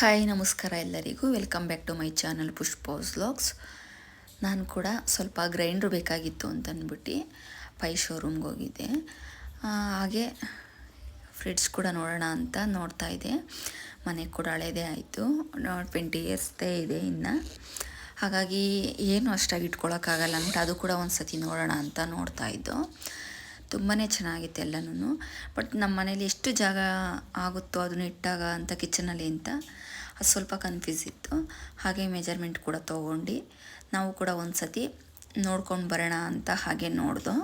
Hi, ನಮಸ್ಕಾರ ಎಲ್ಲರಿಗೂ. Welcome back to my channel Pushpa's vlogs ನಾನು ಕೂಡ ಸ್ವಲ್ಪ ಗ್ರೈಂಡ್ರ್ ಬೇಕಾಗಿತ್ತು ಅಂತ ಅಂದ್ಬಿಟ್ಟು ಪೈ ಶೋರೂಮ್ಗೆ ಹೋಗಿದ್ದೆ. ಹಾಗೆ ಫ್ರಿಡ್ಜ್ ಕೂಡ ನೋಡೋಣ ಅಂತ ನೋಡ್ತಾ ಇದ್ದೆ. ಮನೆ ಕೂಡ ಹಳೇದೇ ಆಯಿತು. ಟ್ವೆಂಟಿ ಇಯರ್ಸ್ದೇ ಇದೆ ಇನ್ನು. ಹಾಗಾಗಿ ಏನು ಅಷ್ಟಾಗಿ ಇಟ್ಕೊಳ್ಳೋಕ್ಕಾಗಲ್ಲ ಅಂತ ಅದು ಕೂಡ ಒಂದು ಸತಿ ನೋಡೋಣ ಅಂತ ನೋಡ್ತಾ ಇದ್ದು. ತುಂಬಾ ಚೆನ್ನಾಗಿತ್ತು ಎಲ್ಲನೂ ಬಟ್ ನಮ್ಮ ಮನೇಲಿ ಎಷ್ಟು ಜಾಗ ಆಗುತ್ತೋ ಅದನ್ನು ಇಟ್ಟಾಗ ಅಂತ ಕಿಚನಲ್ಲಿ ಅಂತ ಅದು ಸ್ವಲ್ಪ ಕನ್ಫ್ಯೂಸ್ ಇತ್ತು. ಹಾಗೆ ಮೆಜರ್ಮೆಂಟ್ ಕೂಡ ತೊಗೊಂಡು ನಾವು ಕೂಡ ಒಂದು ಸತಿ ನೋಡ್ಕೊಂಡು ಬರೋಣ ಅಂತ ಹಾಗೆ ನೋಡಿದೋ.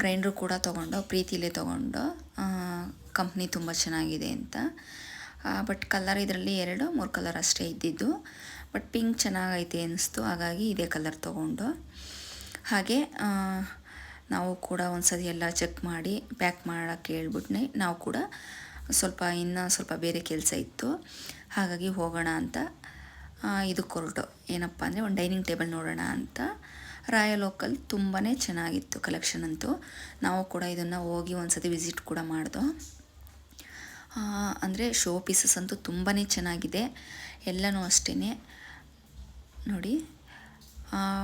ಗ್ರೈಂಡ್ರು ಕೂಡ ತೊಗೊಂಡು, ಪ್ರೀತಿಲೇ ತೊಗೊಂಡು ಕಂಪ್ನಿ ತುಂಬ ಚೆನ್ನಾಗಿದೆ ಅಂತ. ಬಟ್ ಕಲರ್ ಇದರಲ್ಲಿ ಎರಡು, ಮೂರು ಕಲರ್ ಅಷ್ಟೇ ಇದ್ದಿದ್ದು. ಬಟ್ ಪಿಂಕ್ ಚೆನ್ನಾಗೈತೆ ಅನ್ನಿಸ್ತು ಹಾಗಾಗಿ ಇದೇ ಕಲರ್ ತೊಗೊಂಡು. ಹಾಗೆ ನಾವು ಕೂಡ ಒಂದ್ಸತಿ ಎಲ್ಲ ಚೆಕ್ ಮಾಡಿ ಪ್ಯಾಕ್ ಮಾಡೋಕ್ಕೆ ಹೇಳ್ಬಿಟ್ನೆ ನಾವು ಕೂಡ ಸ್ವಲ್ಪ ಇನ್ನೂ ಸ್ವಲ್ಪ ಬೇರೆ ಕೆಲಸ ಇತ್ತು. ಹಾಗಾಗಿ ಹೋಗೋಣ ಅಂತ ಇದು ಹೊರಟು. ಏನಪ್ಪ ಅಂದರೆ ಒಂದು ಡೈನಿಂಗ್ ಟೇಬಲ್ ನೋಡೋಣ ಅಂತ. ರಾಯಲ್ ಲೋಕಲ್ ತುಂಬಾ ಚೆನ್ನಾಗಿತ್ತು ಕಲೆಕ್ಷನ್ ಅಂತೂ. ನಾವು ಕೂಡ ಇದನ್ನು ಹೋಗಿ ಒಂದ್ಸತಿ ವಿಸಿಟ್ ಕೂಡ ಮಾಡ್ದೋ. ಅಂದರೆ ಶೋ ಪೀಸಸ್ ಅಂತೂ ತುಂಬಾ ಚೆನ್ನಾಗಿದೆ. ಎಲ್ಲನೂ ಅಷ್ಟೇ ನೋಡಿ.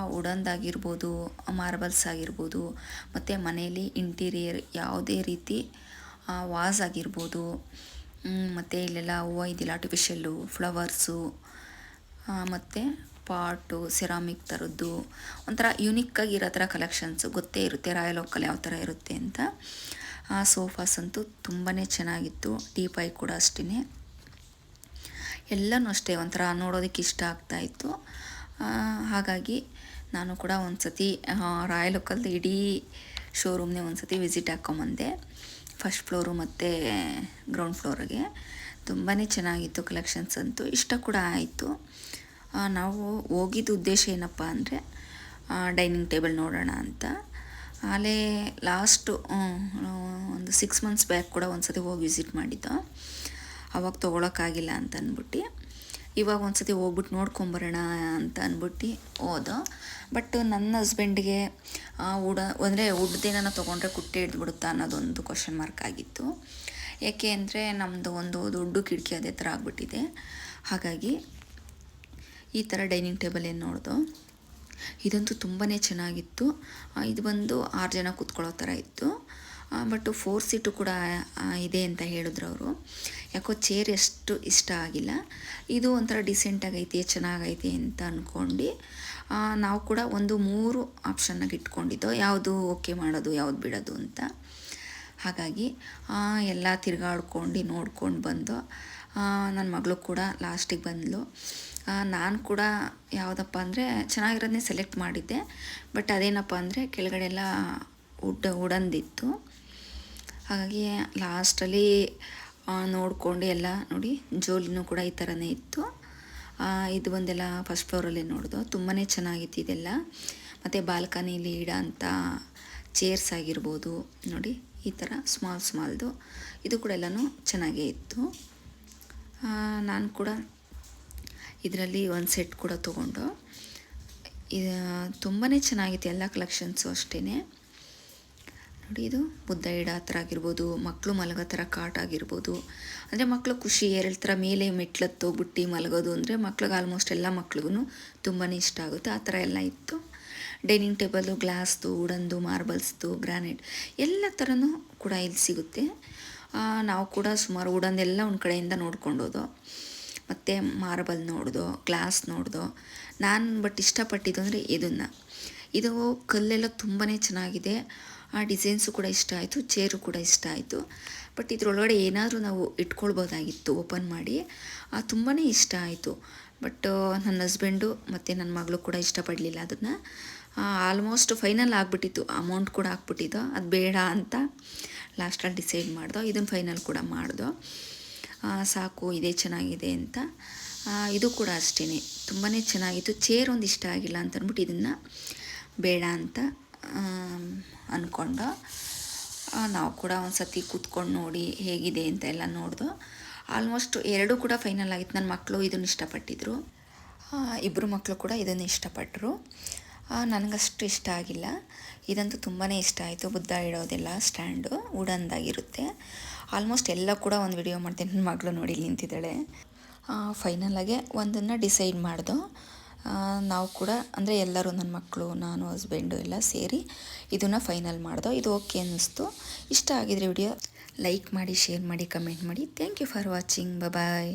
ವುಡನ್ದಾಗಿರ್ಬೋದು ಮಾರ್ಬಲ್ಸ್ ಆಗಿರ್ಬೋದು ಮತ್ತು ಮನೆಯಲ್ಲಿ ಇಂಟೀರಿಯರ್ ಯಾವುದೇ ರೀತಿ ವಾಸ್ ಆಗಿರ್ಬೋದು ಮತ್ತು ಇಲ್ಲೆಲ್ಲ ಹೂವು ಇದಿಲ್ಲ ಆರ್ಟಿಫಿಷಿಯಲ್ಲು ಫ್ಲವರ್ಸು ಮತ್ತು ಪಾಟು ಸೆರಾಮಿಕ್ ಥರದ್ದು ಒಂಥರ ಯುನಿಕ್ಕಾಗಿರೋ ಥರ ಕಲೆಕ್ಷನ್ಸು ಗೊತ್ತೇ ಇರುತ್ತೆ ರಾಯಲ್ ಲೋಕಲ್ ಯಾವ ಥರ ಇರುತ್ತೆ ಅಂತ. ಆ ಸೋಫಾಸ್ ಅಂತೂ ತುಂಬಾ ಚೆನ್ನಾಗಿತ್ತು ಟೀಪಾಯ್ ಕೂಡ ಅಷ್ಟೇ ಎಲ್ಲನೂ ಅಷ್ಟೇ ಒಂಥರ ನೋಡೋದಕ್ಕೆ ಇಷ್ಟ ಆಗ್ತಾಯಿತ್ತು ಹಾಗಾಗಿ ನಾನು ಕೂಡ ಒಂದು ಸತಿ ರಾಯಲ್ ಒಕ್ಕಲ್ದು ಇಡೀ ಶೋರೂಮ್ನೇ ಒಂದು ಸತಿ ವಿಸಿಟ್ ಹಾಕ್ಕೊಂಬಂದೆ ಫಸ್ಟ್ ಫ್ಲೋರು ಮತ್ತು ಗ್ರೌಂಡ್ ಫ್ಲೋರಿಗೆ ತುಂಬಾ ಚೆನ್ನಾಗಿತ್ತು ಕಲೆಕ್ಷನ್ಸ್ ಅಂತೂ. ಇಷ್ಟ ಕೂಡ ಆಯಿತು. ನಾವು ಹೋಗಿದ್ದ ಉದ್ದೇಶ ಏನಪ್ಪ ಅಂದರೆ ಡೈನಿಂಗ್ ಟೇಬಲ್ ನೋಡೋಣ ಅಂತ. ಅಲ್ಲೇ ಲಾಸ್ಟು ಒಂದು ಸಿಕ್ಸ್ ಮಂತ್ಸ್ ಬ್ಯಾಕ್ ಕೂಡ ಒಂದು ಸತಿ ಹೋಗಿ ವಿಸಿಟ್ ಮಾಡಿದ್ದು. ಅವಾಗ ತೊಗೊಳಕ್ಕಾಗಿಲ್ಲ ಅಂತ ಅಂದ್ಬಿಟ್ಟು. ಇವಾಗ ಒಂದು ಸತಿ ಹೋಗ್ಬಿಟ್ಟು ನೋಡ್ಕೊಂಬರೋಣ ಅಂತ ಅಂದ್ಬಿಟ್ಟು ಹೋದೋ. ಬಟ್ ನನ್ನ ಹಸ್ಬೆಂಡ್ಗೆ ಉಡ, ಅಂದರೆ ಉಡ್ದೇನ ತೊಗೊಂಡ್ರೆ ಕುಟ್ಟೆ ಹಿಡ್ದುಬಿಡುತ್ತಾ ಅನ್ನೋದೊಂದು ಕ್ವಶನ್ ಮಾರ್ಕ್ ಆಗಿತ್ತು. ಯಾಕೆ ಅಂದರೆ ನಮ್ಮದು ಒಂದು ದೊಡ್ಡ ಕಿಟಕಿ ಅದೇ ಥರ ಆಗಿಬಿಟ್ಟಿದೆ. ಹಾಗಾಗಿ ಈ ಥರ ಡೈನಿಂಗ್ ಟೇಬಲ್ ಏನು ನೋಡ್ದೋ? ಇದಂತೂ ತುಂಬಾ ಚೆನ್ನಾಗಿತ್ತು. ಇದು ಬಂದು ಆರು ಜನ ಕೂತ್ಕೊಳ್ಳೋ ಥರ ಇತ್ತು. ಬಟ್ ಫೋರ್ ಸೀಟು ಕೂಡ ಇದೆ ಅಂತ ಹೇಳಿದ್ರು ಅವರು. ಯಾಕೋ ಚೇರ್ ಎಷ್ಟು ಇಷ್ಟ ಆಗಿಲ್ಲ. ಇದು ಒಂಥರ ಡಿಸೆಂಟಾಗೈತೆ ಚೆನ್ನಾಗೈತೆ ಅಂತ ಅಂದ್ಕೊಂಡು ನಾವು ಕೂಡ ಒಂದು ಮೂರು ಆಪ್ಷನ್ನಾಗಿ ಇಟ್ಕೊಂಡಿದ್ದೋ. ಯಾವುದು ಓಕೆ ಮಾಡೋದು, ಯಾವ್ದು ಬಿಡೋದು ಅಂತ. ಹಾಗಾಗಿ ಎಲ್ಲ ತಿರ್ಗಾಡ್ಕೊಂಡು, ನೋಡ್ಕೊಂಡು ಬಂದು ನನ್ನ ಮಗಳು ಕೂಡ ಲಾಸ್ಟಿಗೆ ಬಂದಳು ನಾನು ಕೂಡ ಯಾವುದಪ್ಪ ಅಂದರೆ ಚೆನ್ನಾಗಿರೋದನ್ನೇ ಸೆಲೆಕ್ಟ್ ಮಾಡಿದ್ದೆ. ಬಟ್ ಅದೇನಪ್ಪ ಅಂದರೆ ಕೆಳಗಡೆ ಎಲ್ಲ ಉಡ್, ಉಡಂದಿತ್ತು. ಹಾಗಾಗಿ ಲಾಸ್ಟಲ್ಲಿ ನೋಡಿಕೊಂಡು ಎಲ್ಲ ನೋಡಿ, ಜೋಲಿನೂ ಕೂಡ ಈ ಥರನೇ ಇತ್ತು. ಇದು ಬಂದೆಲ್ಲ ಫಸ್ಟ್ ಫ್ಲೋರಲ್ಲಿ ನೋಡಿದು. ತುಂಬಾ ಚೆನ್ನಾಗಿತ್ತು ಇದೆಲ್ಲ. ಮತ್ತು ಬಾಲ್ಕನಿಲಿ ಇಡೋ ಅಂಥ ಚೇರ್ಸ್ ಆಗಿರ್ಬೋದು, ನೋಡಿ, ಈ ಥರ ಸ್ಮಾಲ್ ಸ್ಮಾಲ್ದು ಇದು ಕೂಡ ಎಲ್ಲನೂ ಚೆನ್ನಾಗೇ ಇತ್ತು. ನಾನು ಕೂಡ ಇದರಲ್ಲಿ ಒಂದು ಸೆಟ್ ಕೂಡ ತೊಗೊಂಡು, ಇದು ತುಂಬಾ ಚೆನ್ನಾಗಿತ್ತು, ಎಲ್ಲ ಕಲೆಕ್ಷನ್ಸು ಅಷ್ಟೇ ನೋಡಿ, ಇದು ಬುದ್ಧ ಇಡ ಹತ್ರ ಆಗಿರ್ಬೋದು ಮಕ್ಕಳು ಮಲಗೋ ಥರ ಕಾಟ್ ಆಗಿರ್ಬೋದು. ಅಂದರೆ ಮಕ್ಕಳು ಖುಷಿ ಥರ ಮೇಲೆ ಮೆಟ್ಲತ್ತು, ಬುಟ್ಟಿ ಮಲಗೋದು ಅಂದರೆ ಮಕ್ಳಿಗೆ ಆಲ್ಮೋಸ್ಟ್ ಎಲ್ಲ ಮಕ್ಳಿಗೂ ತುಂಬಾ ಇಷ್ಟ ಆಗುತ್ತೆ. ಆ ಥರ ಎಲ್ಲ ಇತ್ತು. ಡೈನಿಂಗ್ ಟೇಬಲು ಗ್ಲಾಸ್ದು ಉಡಂದು ಮಾರ್ಬಲ್ಸ್ದು ಗ್ರಾನೈಟ್ ಎಲ್ಲ ಥರನೂ ಕೂಡ ಇಲ್ಲಿ ಸಿಗುತ್ತೆ. ನಾವು ಕೂಡ ಸುಮಾರು ಉಡಂದೆಲ್ಲ ಒಂದು ಕಡೆಯಿಂದ ನೋಡ್ಕೊಂಡೋದು. ಮತ್ತು ಮಾರ್ಬಲ್ ನೋಡ್ದು ಗ್ಲಾಸ್ ನೋಡ್ದು. ನಾನು ಬಟ್ ಇಷ್ಟಪಟ್ಟಿದ್ದು ಅಂದರೆ ಇದನ್ನು. ಇದು ಕಲ್ಲೆಲ್ಲ ತುಂಬಾ ಚೆನ್ನಾಗಿದೆ. ಆ ಡಿಸೈನ್ಸು ಕೂಡ ಇಷ್ಟ ಆಯಿತು ಚೇರು ಕೂಡ ಇಷ್ಟ ಆಯಿತು. ಬಟ್ ಇದರೊಳಗಡೆ ಏನಾದರೂ ನಾವು ಇಟ್ಕೊಳ್ಬೋದಾಗಿತ್ತು ಓಪನ್ ಮಾಡಿ ತುಂಬಾ ಇಷ್ಟ ಆಯಿತು. ಬಟ್ ನನ್ನ ಹಸ್ಬೆಂಡು ಮತ್ತು ನನ್ನ ಮಗಳು ಕೂಡ ಇಷ್ಟಪಡಲಿಲ್ಲ ಅದನ್ನು. ಆಲ್ಮೋಸ್ಟ್ ಫೈನಲ್ ಆಗಿಬಿಟ್ಟಿತ್ತು ಅಮೌಂಟ್ ಕೂಡ ಹಾಕ್ಬಿಟ್ಟಿದ್ದು. ಅದು ಬೇಡ ಅಂತ ಲಾಸ್ಟಲ್ಲಿ ಡಿಸೈಡ್ ಮಾಡ್ದೋ ಇದನ್ನು ಫೈನಲ್ ಕೂಡ ಮಾಡ್ದೋ. ಆ, ಸಾಕು ಇದೇ ಚೆನ್ನಾಗಿದೆ ಅಂತ. ಇದು ಕೂಡ ಅಷ್ಟೇ ತುಂಬಾ ಚೆನ್ನಾಗಿತ್ತು. ಚೇರ್ ಒಂದು ಇಷ್ಟ ಆಗಿಲ್ಲ ಅಂತ ಅಂದ್ಬಿಟ್ಟು ಇದನ್ನು ಬೇಡ ಅಂತ ಅಂದ್ಕೊಂಡು ನಾವು ಕೂಡ ಒಂದು ಸತಿ ಕೂತ್ಕೊಂಡು ನೋಡಿ ಹೇಗಿದೆ ಅಂತ ಎಲ್ಲ ನೋಡ್ದು. ಆಲ್ಮೋಸ್ಟ್ ಎರಡೂ ಕೂಡ ಫೈನಲ್ ಆಗಿತ್ತು. ನನ್ನ ಮಕ್ಕಳು ಇದನ್ನು ಇಷ್ಟಪಟ್ಟಿದ್ರು. ಇಬ್ಬರು ಮಕ್ಕಳು ಕೂಡ ಇದನ್ನು ಇಷ್ಟಪಟ್ಟರು ನನಗಷ್ಟು ಇಷ್ಟ ಆಗಿಲ್ಲ. ಇದಂತೂ ತುಂಬಾ ಇಷ್ಟ ಆಯಿತು. ಬುದ್ಧ ಇಡೋದೆಲ್ಲ, ಸ್ಟ್ಯಾಂಡು ವುಡನ್ದಾಗಿರುತ್ತೆ ಆಲ್ಮೋಸ್ಟ್ ಎಲ್ಲ ಕೂಡ ಒಂದು ವಿಡಿಯೋ ಮಾಡ್ತೀನಿ. ನನ್ನ ಮಗಳು ನೋಡಿ ನಿಂತಿದ್ದಾಳೆ. ಫೈನಲಾಗೆ ಒಂದನ್ನು ಡಿಸೈಡ್ ಮಾಡ್ದೋ. ನಾವು ಕೂಡ, ಅಂದರೆ ಎಲ್ಲರೂ ನನ್ನ ಮಕ್ಕಳು ನಾನು ಹಸ್ಬೆಂಡು ಎಲ್ಲ ಸೇರಿ ಇದನ್ನು ಫೈನಲ್ ಮಾಡಿದೆ, ಇದು ಓಕೆ ಅನ್ನಿಸ್ತು. ಇಷ್ಟ ಆಗಿದ್ರೆ ವಿಡಿಯೋ ಲೈಕ್ ಮಾಡಿ ಶೇರ್ ಮಾಡಿ ಕಮೆಂಟ್ ಮಾಡಿ. Thank you for watching bye